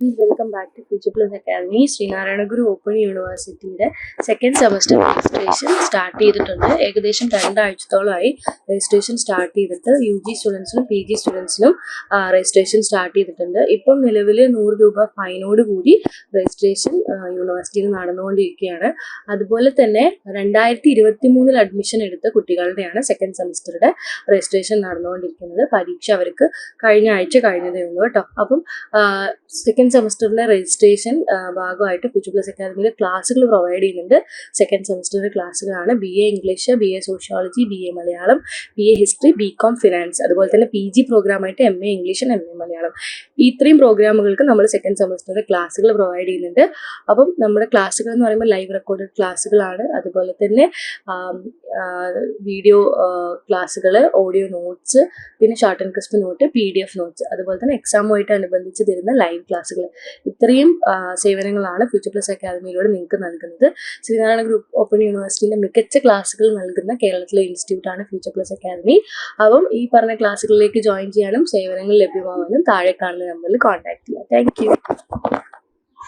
Welcome back to future plus academy Sreenarayana Guru open യൂണിവേഴ്സിറ്റിയുടെ second semester registration start ചെയ്തിട്ടുണ്ട്. ഏകദേശം രണ്ടാഴ്ചത്തോളമായി registration start ചെയ്തിട്ട് യു ജി സ്റ്റുഡൻസിനും പി ജി സ്റ്റുഡൻസിനും രജിസ്ട്രേഷൻ സ്റ്റാർട്ട് ചെയ്തിട്ടുണ്ട്. ഇപ്പം നിലവിൽ നൂറ് രൂപ ഫൈനോട് കൂടി രജിസ്ട്രേഷൻ യൂണിവേഴ്സിറ്റിയിൽ നടന്നുകൊണ്ടിരിക്കുകയാണ്. അതുപോലെ തന്നെ രണ്ടായിരത്തി ഇരുപത്തി മൂന്നിൽ അഡ്മിഷൻ എടുത്ത കുട്ടികളുടെയാണ് സെക്കൻഡ് സെമസ്റ്ററുടെ രജിസ്ട്രേഷൻ നടന്നുകൊണ്ടിരിക്കുന്നത്. പരീക്ഷ അവർക്ക് കഴിഞ്ഞ ആഴ്ച കഴിഞ്ഞതേ ഉള്ളൂ കേട്ടോ. അപ്പം സെക്കൻഡ് സെമസ്റ്ററിന്റെ രജിസ്ട്രേഷൻ ഭാഗമായിട്ട് കുച്ചു പ്ലസ് അക്കാദമിയിൽ ക്ലാസ്സുകൾ പ്രൊവൈഡ് ചെയ്യുന്നുണ്ട്. സെക്കൻഡ് സെമസ്റ്ററിന്റെ ക്ലാസ്സുകളാണ് B A English B A sociology B A Malayalam B A history B com finance അതുപോലെ തന്നെ P G പ്രോഗ്രാമായിട്ട് M A English M A Malayalam ഇത്രയും പ്രോഗ്രാമുകൾക്ക് നമ്മൾ സെക്കൻഡ് സെമസ്റ്ററിന്റെ ക്ലാസ്സുകൾ പ്രൊവൈഡ് ചെയ്യുന്നുണ്ട്. അപ്പം നമ്മുടെ ക്ലാസ്സുകൾ എന്ന് പറയുമ്പോൾ ലൈവ് റെക്കോർഡഡ് ക്ലാസ്സുകളാണ് അതുപോലെ തന്നെ വീഡിയോ ക്ലാസ്സുകൾ ഓഡിയോ നോട്ട്സ് പിന്നെ short and crisp note P D F notes അതുപോലെ തന്നെ എക്സാമുമായിട്ട് അനുബന്ധിച്ച് തരുന്ന ലൈവ് ക്ലാസ്സുകൾ ഇത്രയും സേവനങ്ങളാണ് ഫ്യൂച്ചർ പ്ലസ് അക്കാദമിയിലൂടെ നിങ്ങൾക്ക് നൽകുന്നത്. ശ്രീനാരായണ ഗ്രൂപ്പ് ഓപ്പൺ യൂണിവേഴ്സിറ്റിന്റെ മികച്ച ക്ലാസ്സുകൾ നൽകുന്ന കേരളത്തിലെ ഇൻസ്റ്റിറ്റ്യൂട്ടാണ് ഫ്യൂച്ചർ പ്ലസ് അക്കാദമി അപ്പം ഈ പറഞ്ഞ ക്ലാസ്സുകളിലേക്ക് ജോയിൻ ചെയ്യാനും സേവനങ്ങൾ ലഭ്യമാവാനും താഴെ കാണുന്ന നമ്പറിൽ കോൺടാക്ട് ചെയ്യാം താങ്ക്